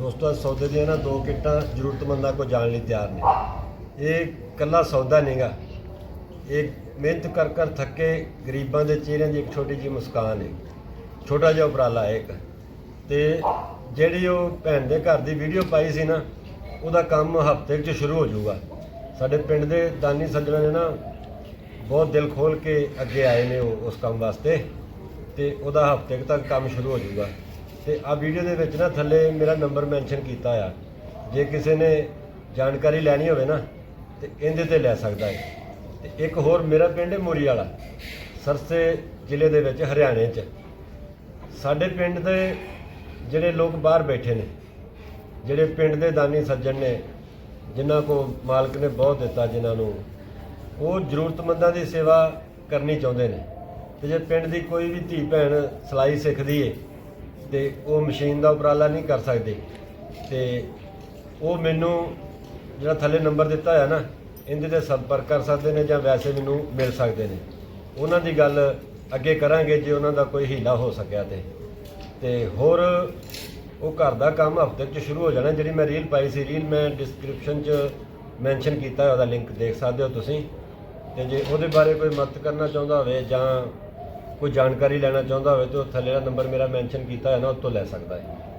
ਦੋਸਤੋ ਸੌਦੇ ਦੀਆਂ ਨਾ ਦੋ ਕਿੱਟਾਂ ਜ਼ਰੂਰਤਮੰਦਾਂ ਕੋ ਜਾਣ ਲਈ ਤਿਆਰ ਨੇ। ਇਹ ਕੱਲਾ ਸੌਦਾ ਨਹੀਂਗਾ। ਇਹ ਮਿਹਨਤ ਕਰ ਕਰ ਥੱਕੇ ਗਰੀਬਾਂ ਦੇ ਚਿਹਰਿਆਂ ਦੀ ਇੱਕ ਛੋਟੀ ਜਿਹੀ ਮੁਸਕਾਨ ਹੈ ਛੋਟਾ ਜਿਹਾ ਉਪਰਾਲਾ ਹੈ ਇੱਕ। ਤੇ ਜਿਹੜੀ ਉਹ ਭੈਣ ਦੇ ਘਰ ਦੀ ਵੀਡੀਓ ਪਾਈ ਸੀ ਨਾ, ਉਹਦਾ ਕੰਮ ਹਫ਼ਤੇ 'ਚ ਸ਼ੁਰੂ ਹੋ ਜਾਊਗਾ। ਸਾਡੇ ਪਿੰਡ ਦੇ ਦਾਨੀ ਸੱਜਣਾ ਨੇ ਨਾ ਬਹੁਤ ਦਿਲ ਖੋਲ ਕੇ ਅੱਗੇ ਆਏ ਨੇ ਉਹ ਉਸ ਕੰਮ ਵਾਸਤੇ। ਤੇ ਉਹਦਾ ਹਫ਼ਤੇ ਕੁ ਤੱਕ ਕੰਮ ਸ਼ੁਰੂ ਹੋ ਜਾਊਗਾ। ਤੇ ਆ ਵੀਡੀਓ ਦੇ ਵਿੱਚ ਨਾ ਥੱਲੇ ਮੇਰਾ ਨੰਬਰ ਮੈਂਸ਼ਨ ਕੀਤਾ ਆ। ਜੇ ਕਿਸੇ ਨੇ ਜਾਣਕਾਰੀ ਲੈਣੀ ਹੋਵੇ ਨਾ, ਤੇ ਇਹਦੇ ਤੇ ਲੈ ਸਕਦਾ ਹੈ ਤੇ ਇੱਕ ਹੋਰ ਮੇਰਾ ਪਿੰਡ ਹੈ ਮੋਰੀ ਵਾਲਾ, ਸਰਸੇ ਜ਼ਿਲ੍ਹੇ ਦੇ ਵਿੱਚ, ਹਰਿਆਣੇ 'ਚ। ਸਾਡੇ ਪਿੰਡ ਦੇ ਜਿਹੜੇ ਲੋਕ ਬਾਹਰ ਬੈਠੇ ਨੇ, ਜਿਹੜੇ ਪਿੰਡ ਦੇ ਦਾਨੀ ਸੱਜਣ ਨੇ, ਜਿਨ੍ਹਾਂ ਕੋ ਮਾਲਕ ਨੇ ਬਹੁਤ ਦਿੱਤਾ, ਜਿਨ੍ਹਾਂ ਨੂੰ, ਉਹ ਜ਼ਰੂਰਤਮੰਦਾਂ ਦੀ ਸੇਵਾ ਕਰਨੀ ਚਾਹੁੰਦੇ ਨੇ। ਤੇ ਜੇ ਪਿੰਡ ਦੀ ਕੋਈ ਵੀ ਧੀ ਭੈਣ ਸਿਲਾਈ ਸਿੱਖਦੀ ਏ ਤੇ ਉਹ ਮਸ਼ੀਨ ਦਾ ਉਪਰਾਲਾ ਨਹੀਂ ਕਰ ਸਕਦੇ। ਤੇ ਉਹ ਮੈਨੂੰ ਜਿਹੜਾ ਥੱਲੇ ਨੰਬਰ ਦਿੱਤਾ ਹੋਇਆ ਨਾ, ਇਹਦੇ ਤੇ ਸੰਪਰਕ ਕਰ ਸਕਦੇ ਨੇ ਜਾਂ ਵੈਸੇ ਮੈਨੂੰ ਮਿਲ ਸਕਦੇ ਨੇ। ਉਹਨਾਂ ਦੀ ਗੱਲ ਅੱਗੇ ਕਰਾਂਗੇ ਜੇ ਉਹਨਾਂ ਦਾ ਕੋਈ ਹੀਲਾ ਹੋ ਸਕਿਆ ਤੇ। ਤੇ ਹੋਰ ਉਹ ਘਰ ਦਾ ਕੰਮ ਹਫ਼ਤੇ 'ਚ ਸ਼ੁਰੂ ਹੋ ਜਾਣਾ, ਜਿਹੜੀ ਮੈਂ ਰੀਲ ਪਾਈ ਸੀ। ਰੀਲ ਮੈਂ ਡਿਸਕ੍ਰਿਪਸ਼ਨ 'ਚ ਮੈਂਸ਼ਨ ਕੀਤਾ ਉਹਦਾ ਲਿੰਕ ਦੇਖ ਸਕਦੇ ਹੋ ਤੁਸੀਂ। ਤੇ ਜੇ ਉਹਦੇ ਬਾਰੇ ਕੋਈ ਮਦਦ ਕਰਨਾ ਚਾਹੁੰਦਾ ਹੋਵੇ ਜਾਂ ਕੋਈ ਜਾਣਕਾਰੀ ਲੈਣਾ ਚਾਹੁੰਦਾ ਹੋਵੇ ਤਾਂ ਉਹ ਥੱਲੇ ਦਾ ਨੰਬਰ ਮੇਰਾ ਮੈਂਸ਼ਨ ਕੀਤਾ ਹੈ ਨਾ, ਉਹ ਲੈ ਸਕਦਾ ਹੈ।